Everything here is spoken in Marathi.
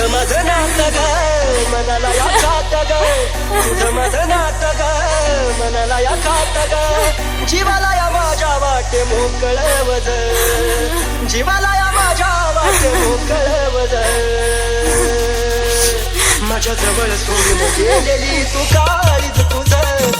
तुझं माझं नातं ग मनाला या खात ग तुझं माझं नातं ग मनाला या खात ग जीवाला या माझ्या वाटे मोकळ वज जीवाला या माझ्या वाटे मोकळ वज माझ्या जवळ सोडून गेलेली तू काळीज तुझं.